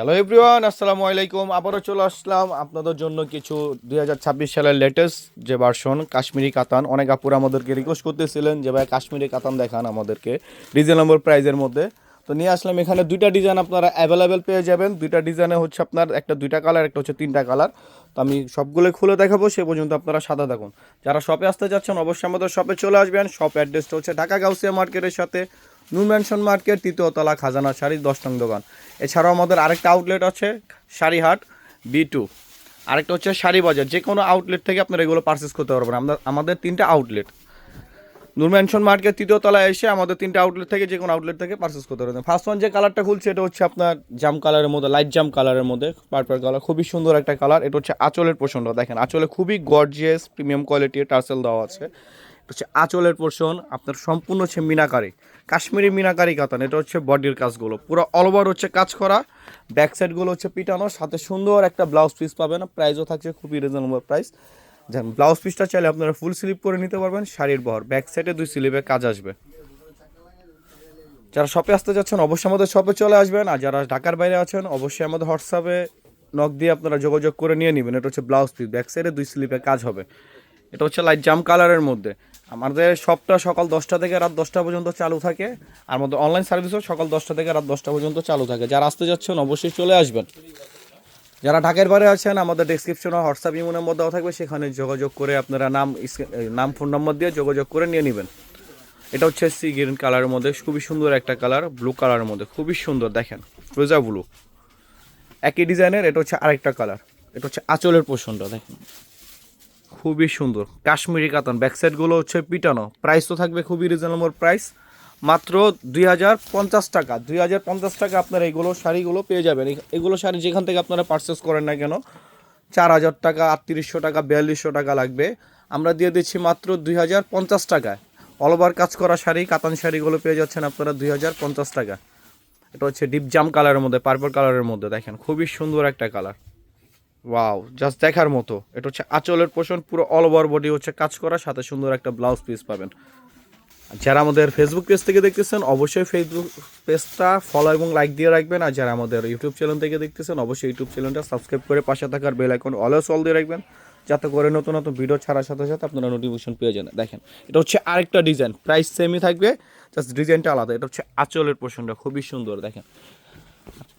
Hello everyone আসসালামু আলাইকুম আবারও চলে আসলাম আপনাদের জন্য কিছু দুই হাজার ছাব্বিশ সালের লেটেস্ট যে ভার্সন কাশ্মীরি কাতান। অনেক আপুর আমাদেরকে রিকোয়েস্ট করতেছিলেন যে, ভাই, কাশ্মীরি কাতান দেখান আমাদেরকে রিজনেবল প্রাইজের মধ্যে। তো নিয়ে আসলাম এখানে দুইটা ডিজাইন আপনারা অ্যাভেলেবেল পেয়ে যাবেন। দুইটা ডিজাইনে হচ্ছে আপনার একটা দুইটা কালার একটা হচ্ছে তিনটা কালার তো আমি সবগুলো খুলে দেখাবো, সে পর্যন্ত আপনারা সাদা দেখুন যারা শপে আসতে যাচ্ছেন, অবশ্যই আমাদের শপে চলে আসবেন। শপ অ্যাড্রেসটা হচ্ছে ঢাকা গাউসিয়া মার্কেটের সাথে। নূর ম্যানশন মার্কেট তৃতীয়তলা খাজানা শাড়ি দশ নং দোকান। এছাড়াও আমাদের আরেকটা আউটলেট আছে, শাড়িহাট বি টু আরেকটা হচ্ছে শাড়ি বাজার। যে কোনো আউটলেট থেকে আপনারা এগুলো পারচেস করতে পারবেন। আমরা, আমাদের তিনটা আউটলেট নূর ম্যানশন মার্কেট তৃতীয় তলায় এসে আমাদের তিনটা আউটলেট থেকে যে কোনো আউটলেট থেকে পারচেস করতে পারবেন। ফার্স্ট ওয়ান যে কালারটা খুলছে, এটা হচ্ছে আপনার জাম কালারের মধ্যে লাইট জাম কালারের মধ্যে পার্পল কালার খুবই সুন্দর একটা কালার এটা হচ্ছে আঁচলের পোষণটা দেখেন, আঁচলে খুবই গর্জিয়াস প্রিমিয়াম কোয়ালিটির টার্সেল দেওয়া আছে। হচ্ছে আঁচলের পোর্শন আপনার সম্পূর্ণ হচ্ছে মিনাকারি, কাশ্মীরি মিনাকারি কাতান, এটা হচ্ছে বডির কাজগুলো। পুরো অল ওভার হচ্ছে কাজ করা ব্যাক সাইডগুলো হচ্ছে পিটানো, সাথে সুন্দর একটা ব্লাউজ পিস পাবেন প্রাইসও থাকছে খুবই রিজনেবল প্রাইস যেন ব্লাউজ পিসটা চাইলে আপনারা ফুল স্লিপ করে নিতে পারবেন, শাড়ির বহর ব্যাক সাইডে দুই স্লিপে কাজ আসবে। যারা শপে আসতে যাচ্ছেন, অবশ্যই আমাদের শপে চলে আসবেন, আর যারা ঢাকার বাইরে আছেন, অবশ্যই আমাদের হোয়াটসঅ্যাপে নখ দিয়ে আপনারা যোগাযোগ করে নিয়ে নেবেন, এটা হচ্ছে ব্লাউজ পিস ব্যাক সাইডে দুই স্লিপে কাজ হবে। এটা হচ্ছে লাইট জাম কালারের মধ্যে। আমাদের সবটা সকাল দশটা থেকে রাত দশটা পর্যন্ত চালু থাকে। আর আমাদের অনলাইন সার্ভিসও সকাল দশটা থেকে রাত দশটা পর্যন্ত চালু থাকে। যারা আসতে যাচ্ছেন অবশ্যই চলে আসবেন। যারা ঢাকার বাইরে আছেন, আমাদের ডিসক্রিপশনে হোয়াটসঅ্যাপ ইমোনের মধ্যেও থাকবে। সেখানে যোগাযোগ করে আপনারা নাম নাম ফোন নম্বর দিয়ে যোগাযোগ করে নিয়ে নেবেন। এটা হচ্ছে সি গ্রিন কালারের মধ্যে, খুবই সুন্দর একটা কালার ব্লু কালারের মধ্যে। খুবই সুন্দর, দেখেন রোজা ব্লু একই ডিজাইনের এটা হচ্ছে আরেকটা কালার এটা হচ্ছে আঁচলের পোষণটা, দেখেন। খুবই সুন্দর। কাশ্মীরি কাতান ব্যাক সাইডগুলো হচ্ছে পিটানো। প্রাইস তো থাকবে খুবই রিজনেবল প্রাইস মাত্র দুই হাজার পঞ্চাশ টাকা। দুই হাজার পঞ্চাশ টাকা আপনারা এইগুলো শাড়িগুলো পেয়ে যাবেন। এগুলো শাড়ি যেখান থেকে আপনারা পারচেস করেন না কেন, চার হাজার টাকা, আটত্রিশশো টাকা, বিয়াল্লিশশো টাকা লাগবে। আমরা দিয়ে দিচ্ছি মাত্র দুই হাজার পঞ্চাশ টাকায়। অল ওভার কাজ করা শাড়ি, কাতান শাড়িগুলো পেয়ে যাচ্ছেন আপনারা দুই হাজার পঞ্চাশ টাকা এটা হচ্ছে ডিপ জাম কালারের মধ্যে পার্পল কালারের মধ্যে, দেখেন। খুবই সুন্দর একটা কালার ওয়াও জাস্ট দেখার মতো। এটা হচ্ছে আঁচলের পোষণ, পুরো অল ওভার বডি হচ্ছে কাজ করা, সাথে সুন্দর একটা ব্লাউজ পিস পাবেন। যারা আমাদের ফেসবুক পেজ থেকে দেখতেছেন, অবশ্যই ফেসবুক পেজটা ফলো এবং লাইক দিয়ে রাখবেন। আর যারা আমাদের ইউটিউব চ্যানেল থেকে দেখতেছেন, অবশ্যই ইউটিউব চ্যানেলটা সাবস্ক্রাইব করে পাশে থাকার বেল আইকন অলওয়েজ অল দিয়ে রাখবেন। যাতে করে নতুন নতুন ভিডিও ছাড়ার সাথে সাথে আপনারা নোটিফিকেশন পেয়ে যান। দেখেন, এটা হচ্ছে আরেকটা ডিজাইন প্রাইস সেমই থাকবে জাস্ট ডিজাইনটা আলাদা। এটা হচ্ছে আঁচলের পোষণটা, খুবই সুন্দর, দেখেন।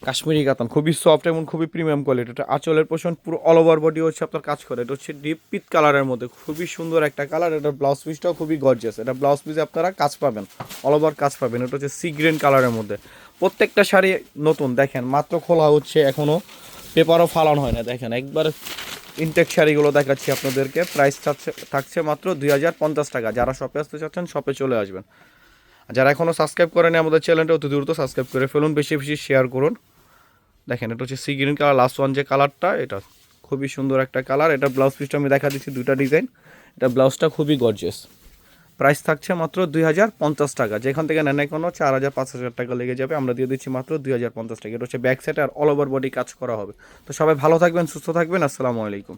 কাশ্মীরি কাতান খুবই সফট এবং খুবই প্রিমিয়াম কোয়ালিটি এটা আঁচলের পোষণ পুরো অল ওভার বডি হচ্ছে আপনার কাজ করে। এটা হচ্ছে ডিপ পিত কালারের মধ্যে, খুবই সুন্দর একটা কালার এটা ব্লাউজ পিসটাও খুবই গর্জিয়াস এটা ব্লাউজ পিসে আপনারা কাজ পাবেন অল ওভার কাজ পাবেন, এটা হচ্ছে সি গ্রিন কালারের মধ্যে। প্রত্যেকটা শাড়ি নতুন, দেখেন, মাত্র খোলা হচ্ছে এখনও পেপারও ফালানো হয় না, দেখেন, একবার ইনটেক শাড়িগুলো দেখাচ্ছি আপনাদেরকে প্রাইস থাকছে থাকছে মাত্র দুই হাজার পঞ্চাশ টাকা, যারা শপে আসতে চাচ্ছেন শপে চলে আসবেন। যারা এখনও সাবস্ক্রাইব করেনি আমাদের চ্যানেলটা অতি দ্রুত সাবস্ক্রাইব করে ফেলুন, বেশি বেশি শেয়ার করুন। দেখেন, এটা হচ্ছে sea green colour last one যে কালারটা এটা খুবই সুন্দর একটা কালার এটা ব্লাউজ পিসটা আমি দেখা দিচ্ছি, দুইটা ডিজাইন এটা ব্লাউজটা খুবই গর্জিয়াস প্রাইস থাকছে মাত্র দুই হাজার পঞ্চাশ টাকা। যেখান থেকে নেন কোনো চার হাজার, পাঁচ হাজার টাকা লেগে যাবে। আমরা দিয়ে দিচ্ছি মাত্র দুই হাজার পঞ্চাশ টাকা। এটা হচ্ছে ব্যাক সাইড আর অল ওভার বডি কাজ করা হবে। তো সবাই ভালো থাকবেন, সুস্থ থাকবেন। আসসালামু আলাইকুম।